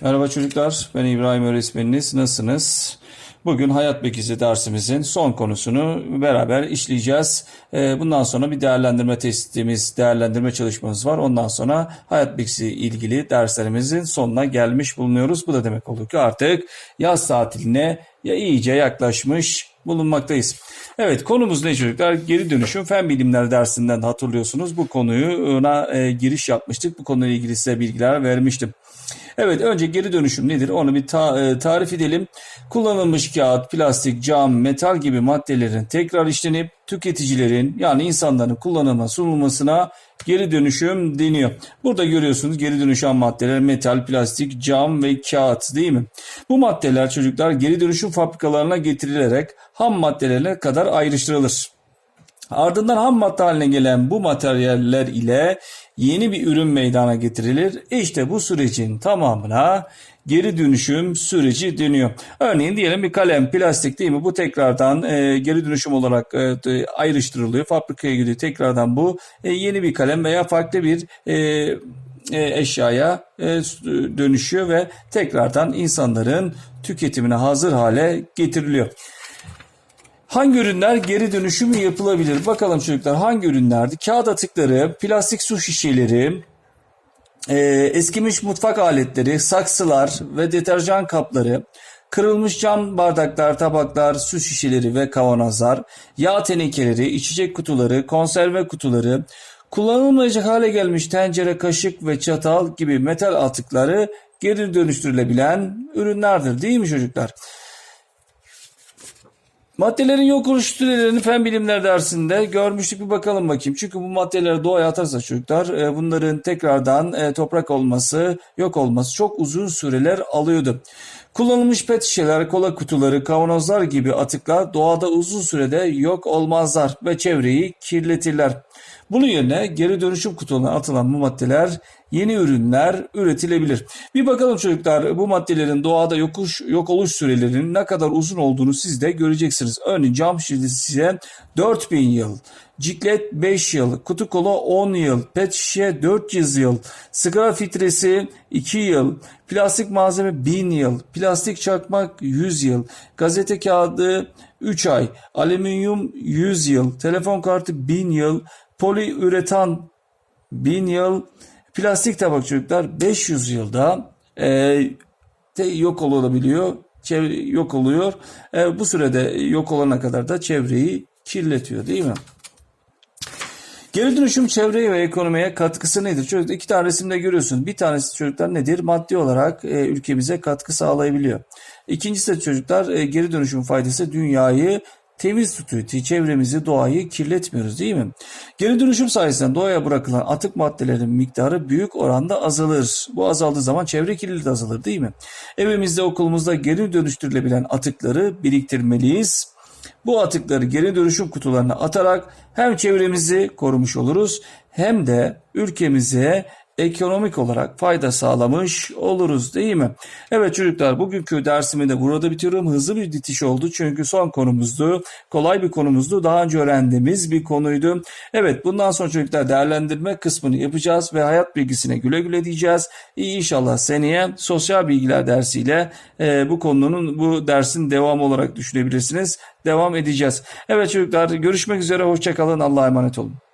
Merhaba çocuklar, ben İbrahim öğretmeniniz. Nasılsınız? Bugün hayat bilgisi dersimizin son konusunu beraber işleyeceğiz. Ee, Bundan sonra bir değerlendirme testimiz, değerlendirme çalışmamız var. Ondan sonra hayat bilgisi ilgili derslerimizin sonuna gelmiş bulunuyoruz. Bu da demek oluyor ki artık yaz tatiline ya iyice yaklaşmış bulunmaktayız. Evet konumuz ne çocuklar? Geri dönüşüm fen bilimleri dersinden hatırlıyorsunuz. Bu konuyu ona e, giriş yapmıştık. Bu konuyla ilgili size bilgiler vermiştim. Evet önce geri dönüşüm nedir onu bir ta- e, tarif edelim. Kullanılmış kağıt, plastik, cam, metal gibi maddelerin tekrar işlenip tüketicilerin yani insanların kullanıma sunulmasına geri dönüşüm deniyor. Burada görüyorsunuz geri dönüşen maddeler metal, plastik, cam ve kağıt değil mi? Bu maddeler çocuklar geri dönüşüm fabrikalarına getirilerek ham maddelerine kadar ayrıştırılır. Ardından ham madde haline gelen bu materyaller ile yeni bir ürün meydana getirilir. İşte bu sürecin tamamına geri dönüşüm süreci deniyor. Örneğin diyelim bir kalem plastik değil mi? Bu tekrardan e, geri dönüşüm olarak e, ayrıştırılıyor. Fabrikaya gidiyor. Tekrardan bu e, yeni bir kalem veya farklı bir e, e, eşyaya e, dönüşüyor ve tekrardan insanların tüketimine hazır hale getiriliyor. Hangi ürünler geri dönüşümü yapılabilir? Bakalım çocuklar hangi ürünlerdi? Kağıt atıkları, plastik su şişeleri, e, eskimiş mutfak aletleri, saksılar ve deterjan kapları, kırılmış cam bardaklar, tabaklar, su şişeleri ve kavanozlar, yağ tenekeleri, içecek kutuları, konserve kutuları, kullanılmayacak hale gelmiş tencere, kaşık ve çatal gibi metal atıkları geri dönüştürülebilen ürünlerdir değil mi çocuklar? Maddelerin yok oluş sürelerini fen bilimler dersinde görmüştük bir bakalım bakayım. Çünkü bu maddeleri doğaya atarsa çocuklar e, bunların tekrardan e, toprak olması, yok olması çok uzun süreler alıyordu. Kullanılmış pet şişeler, kola kutuları, kavanozlar gibi atıklar doğada uzun sürede yok olmazlar ve çevreyi kirletirler. Bunun yerine geri dönüşüm kutularına atılan bu maddeler yeni ürünler üretilebilir. Bir bakalım çocuklar bu maddelerin doğada yokuş, yok oluş sürelerinin ne kadar uzun olduğunu siz de göreceksiniz. Örneğin cam şişesi size 4000 yıl, ciklet 5 yıl, kutu kola 10 yıl, pet şişe 400 yıl, sigara filtresi 2 yıl, plastik malzeme 1000 yıl, plastik çakmak 100 yıl, gazete kağıdı 3 ay, alüminyum 100 yıl, telefon kartı 1000 yıl, poliüretan 1000 yıl, plastik tabak çocuklar 500 yılda e, de yok olabiliyor. Çevre, yok oluyor. E, bu sürede yok olana kadar da çevreyi kirletiyor değil mi? Geri dönüşüm çevreye ve ekonomiye katkısı nedir? Çocuklar iki tane resimde görüyorsunuz. Bir tanesi çocuklar nedir? Maddi olarak e, ülkemize katkı sağlayabiliyor. İkincisi de çocuklar e, geri dönüşüm faydası dünyayı temiz tutuyor. Çevremizi, doğayı kirletmiyoruz değil mi? Geri dönüşüm sayesinde doğaya bırakılan atık maddelerin miktarı büyük oranda azalır. Bu azaldığı zaman çevre kirliliği de azalır değil mi? Evimizde, okulumuzda geri dönüştürülebilen atıkları biriktirmeliyiz. Bu atıkları geri dönüşüm kutularına atarak hem çevremizi korumuş oluruz hem de ülkemize ekonomik olarak fayda sağlamış oluruz değil mi? Evet çocuklar bugünkü dersimi de burada bitiriyorum. Hızlı bir bitiş oldu çünkü son konumuzdu. Kolay bir konumuzdu. Daha önce öğrendiğimiz bir konuydu. Evet bundan sonra çocuklar değerlendirme kısmını yapacağız ve hayat bilgisine güle güle diyeceğiz. İyi inşallah seneye sosyal bilgiler dersiyle e, bu konunun bu dersin devamı olarak düşünebilirsiniz. Devam edeceğiz. Evet çocuklar görüşmek üzere. Hoşçakalın. Allah'a emanet olun.